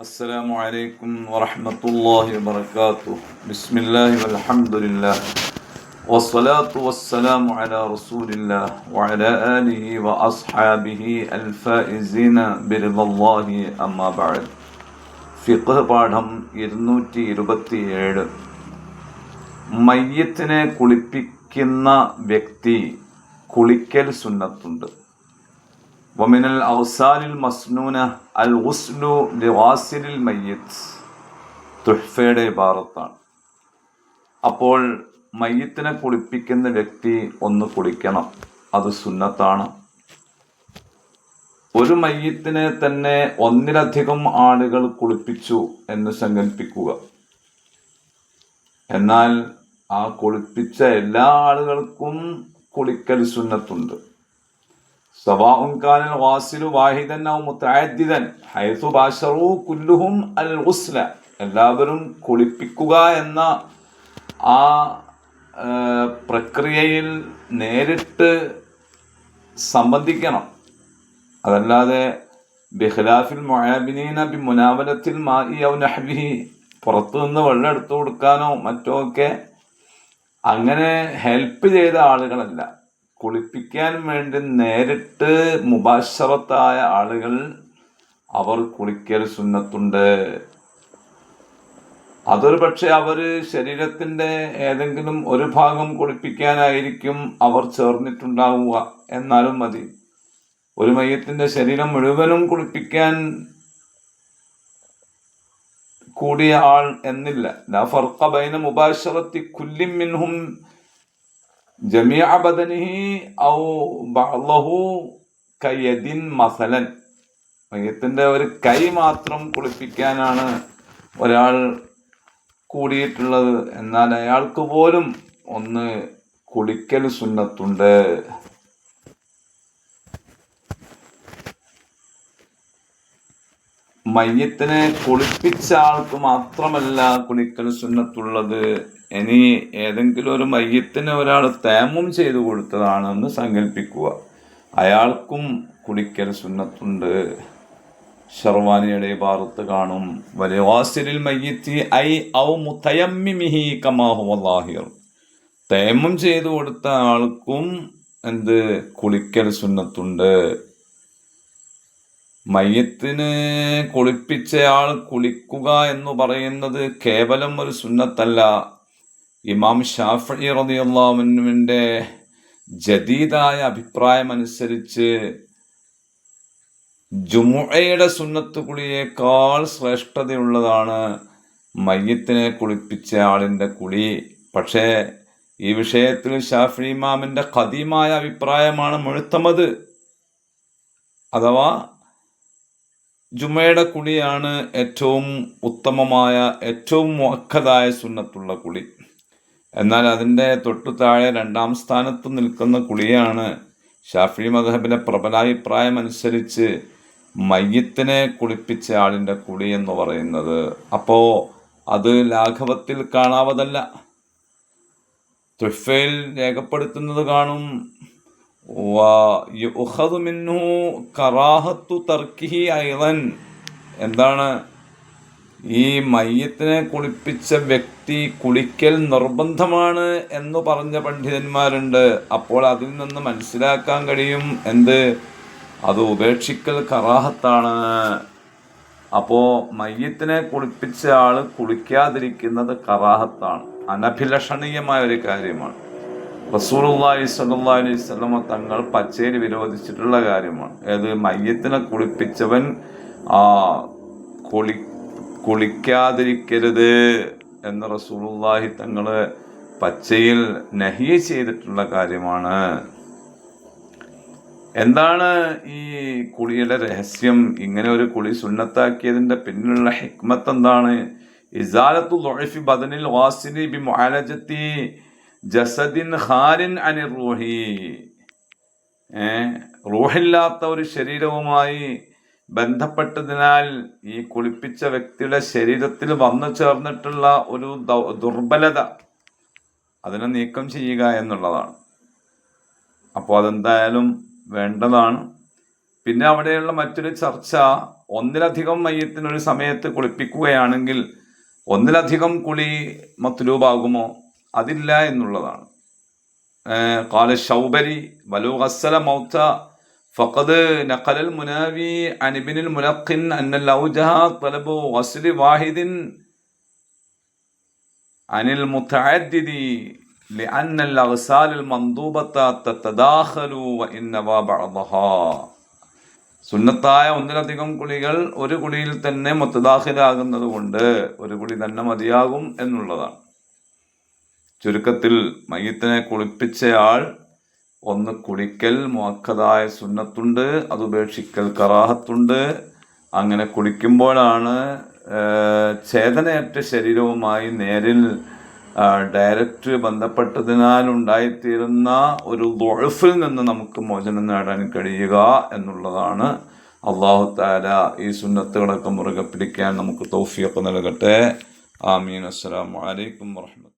السلام عليكم ورحمة الله وبركاته بسم الله والحمد لله والصلاة والسلام على رسول الله وعلى آله وأصحابه الفائزين برضا الله أما بعد ഫിഖ് പാഠം ഇരുന്നൂറ്റി ഇരുപത്തിയേഴ് മയ്യത്തിനെ കുളിപ്പിക്കുന്ന വ്യക്തി കുളിക്കൽ സുന്നത്തുണ്ട് വമിനൽ ഔസാലിൽ മസ്നൂന അൽ ഉസ്ലു ലിവാസിലിൽ മയ്യത്ത് ഇബാറത്താണ് അപ്പോൾ മയ്യത്തിനെ കുളിപ്പിക്കുന്ന വ്യക്തി ഒന്ന് കുളിക്കണം. അത് സുന്നത്താണ്. ഒരു മയ്യത്തിനെ തന്നെ ഒന്നിലധികം ആളുകൾ കുളിപ്പിച്ചു എന്ന് സങ്കല്പിക്കുക. എന്നാൽ ആ കുളിപ്പിച്ച എല്ലാ ആളുകൾക്കും കുളിക്കൽ സുന്നത്തുണ്ട്. വാഹിദൻ മുത്തഅദ്ദിദൻ ഹൈസു കുല്ലുഹും അൽ ഗുസ്ല എല്ലാവരും കുളിപ്പിക്കുക എന്ന ആ പ്രക്രിയയിൽ നേരിട്ട് സംബന്ധിക്കണം. അതല്ലാതെ ബിഖലാഫിൽ മൊയാബിനീന ബി മുനാവലത്തിൽ ഔ നഹ്ബിഹി പുറത്തു നിന്ന് വെള്ളം എടുത്തു കൊടുക്കാനോ മറ്റോ ഒക്കെ അങ്ങനെ ഹെൽപ്പ് ചെയ്ത ആളുകളല്ല. കുളിപ്പിക്കാൻ വേണ്ടി നേരിട്ട് മുബാശറത്തായ ആളുകൾ അവർ കുളിക്കൽ സുന്നത്തുണ്ട്. അതൊരു പക്ഷെ അവർ ശരീരത്തിന്റെ ഏതെങ്കിലും ഒരു ഭാഗം കുളിപ്പിക്കാനായിരിക്കും അവർ ചേർന്നിട്ടുണ്ടാവുക. എന്നാലും മതി. ഒരു മയ്യത്തിന്റെ ശരീരം മുഴുവനും കുളിപ്പിക്കാൻ കൂടിയ ആൾ എന്നില്ല. ലാ ഫർഖ ബൈന മുബാശറത്തി കുല്ലിൻ ജമിഅ ബദനിഹി ഔ ബഹു കയ്യദിൻ മസലൻ. മയ്യത്തിന്റെ ഒരു കൈ മാത്രം കുളിപ്പിക്കാനാണ് ഒരാൾ കൂടിയിട്ടുള്ളത്. എന്നാൽ അയാൾക്ക് പോലും ഒന്ന് കുളിക്കൽ സുന്നത്തുണ്ട്. മയ്യത്തിനെ കുളിപ്പിച്ച ആൾക്ക് മാത്രമല്ല കുളിക്കൽ സുന്നത്തുള്ളത്. ഇനി ഏതെങ്കിലും ഒരു മയ്യത്തിന് ഒരാൾ തേമം ചെയ്തു കൊടുത്തതാണെന്ന് സങ്കല്പിക്കുക അയാൾക്കും കുളിക്കൽ സുന്നത്തുണ്ട്. ഷർവാനിയുടെ ഭാഗത്ത് കാണും. വലിവാസിലിൽ മയ്യത്തി ഐ ഔ മുത്തയമ്മിമിഹി കമാഹു വല്ലാഹിർ തേമം ചെയ്തു കൊടുത്ത ആൾക്കും എന്ത്? കുളിക്കൽ സുന്നത്തുണ്ട്. മയ്യത്തിന് കുളിപ്പിച്ചയാൾ കുളിക്കുക എന്ന് പറയുന്നത് കേവലം ഒരു സുന്നത്തല്ല. ഇമാം ഷാഫി റളിയല്ലാഹുവിന്റെ ജദീദായ അഭിപ്രായമനുസരിച്ച് ജുമുഴയുടെ സുന്നത്ത് കുളിയേക്കാൾ ശ്രേഷ്ഠതയുള്ളതാണ് മയ്യത്തിനെ കുളിപ്പിച്ച ആളിന്റെ കുളി. പക്ഷേ ഈ വിഷയത്തിൽ ഷാഫി ഇമാമിന്റെ ഖദീമായ അഭിപ്രായമാണ് മുഴുത്തമത്. അഥവാ ജുമയുടെ കുളിയാണ് ഏറ്റവും ഉത്തമമായ ഏറ്റവും മുഖതായ സുന്നത്തുള്ള കുളി. എന്നാൽ അതിന്റെ തൊട്ടു താഴെ രണ്ടാം സ്ഥാനത്ത് നിൽക്കുന്ന കുളിയാണ് ഷാഫി മദഹബിലെ പ്രബലാഭിപ്രായം അനുസരിച്ച് മയ്യത്തിനെ കുളിപ്പിച്ച ആളിന്റെ കുളി എന്ന് പറയുന്നത്. അപ്പോൾ അത് ലാഘവത്തിൽ കാണാവതല്ല. തുഫയിൽ രേഖപ്പെടുത്തുന്നത് കാണും. മിൻഹു കറാഹത്തു തർക്കിഹി അയ്ളൻ എന്താണ്? ഈ മയ്യത്തിനെ കുളിപ്പിച്ച വ്യക്തി കുളിക്കൽ നിർബന്ധമാണ് എന്ന് പറഞ്ഞ പണ്ഡിതന്മാരുണ്ട്. അപ്പോൾ അതിൽ നിന്ന് മനസ്സിലാക്കാൻ കഴിയും എന്ത്? അത് ഉപേക്ഷിക്കൽ കറാഹത്താണ്. അപ്പോൾ മയ്യത്തിനെ കുളിപ്പിച്ച ആൾ കുളിക്കാതിരിക്കുന്നത് കറാഹത്താണ്. അനഭിലഷണീയമായ ഒരു കാര്യമാണ്. റസൂലുള്ളാഹി സ്വല്ലല്ലാഹി അലൈഹി സ്വലമ തങ്ങൾ പച്ചേരി വിരോധിച്ചിട്ടുള്ള കാര്യമാണ്. അതായത് മയ്യത്തിനെ കുളിപ്പിച്ചവൻ ആ കുളി കുളിക്കാതിരിക്കരുത് എന്ന് റസൂലുള്ളാഹി തങ്ങൾ പച്ചയിൽ നഹിയ ചെയ്തിട്ടുള്ള കാര്യമാണ്. എന്താണ് ഈ കുളിയുടെ രഹസ്യം? ഇങ്ങനെ ഒരു കുളി സുന്നത്താക്കിയതിന്റെ പിന്നിലുള്ള ഹിക്മത്ത് എന്താണ്? ഇസാലത്തു ബദനിൽ വാസിനി ബി മുആലജത്തി ജസദിൻ ഹാരിൻ അനി റൂഹി. റൂഹില്ലാത്ത ഒരു ശരീരവുമായി ബന്ധപ്പെട്ടതിനാൽ ഈ കുളിപ്പിച്ച വ്യക്തിയുടെ ശരീരത്തിൽ വന്നു ചേർന്നിട്ടുള്ള ഒരു ദുർബലത അതിനെ നീക്കം ചെയ്യുക എന്നുള്ളതാണ്. അപ്പോൾ അതെന്തായാലും വേണ്ടതാണ്. പിന്നെ അവിടെയുള്ള മറ്റൊരു ചർച്ച ഒന്നിലധികം മയത്തിനൊരു സമയത്ത് കുളിപ്പിക്കുകയാണെങ്കിൽ ഒന്നിലധികം കുളി മത്ലൂബാകുമോ? അതില്ല എന്നുള്ളതാണ് قال الشوبري ولو غسل موتى فقد نقل المناوي عن ابن الملقن أن الأوجه طلب غسل واحد عن المتعدد لأن الأغسال المنضوبة تتداخل وإنما بعضها സുന്നത്തായ ഒന്നിലധികം കുളികൾ ഒരു കുളിയിൽ തന്നെ മുത്തദാഖിലാകുന്നത് കൊണ്ട് ഒരു കുളി തന്നെ മതിയാകും എന്നുള്ളതാണ് ചുരുക്കത്തിൽ മയ്യത്തിനെ കുളിപ്പിച്ചയാൾ ഒന്ന് കുളിക്കൽ മുഖതായ സുന്നത്തുണ്ട് അത് ഉപേക്ഷിക്കൽ കറാഹത്തുണ്ട്. അങ്ങനെ കുളിക്കുമ്പോഴാണ് ചേതനയറ്റ ശരീരവുമായി നേരിൽ ഡയറക്റ്റ് ബന്ധപ്പെട്ടതിനാൽ ഉണ്ടായിത്തീരുന്ന ഒരു ദുഴഫിൽ നിന്ന് നമുക്ക് മോചനം നേടാൻ കഴിയുക എന്നുള്ളതാണ്. അള്ളാഹു താല ഈ സുന്നത്തുകളൊക്കെ മുറുകെ പിടിക്കാൻ നമുക്ക് തൗഫിയൊക്കെ നൽകട്ടെ. ആമീൻ. അസ്സലാമു വലൈക്കും വറഹ്മത്തുള്ളാഹി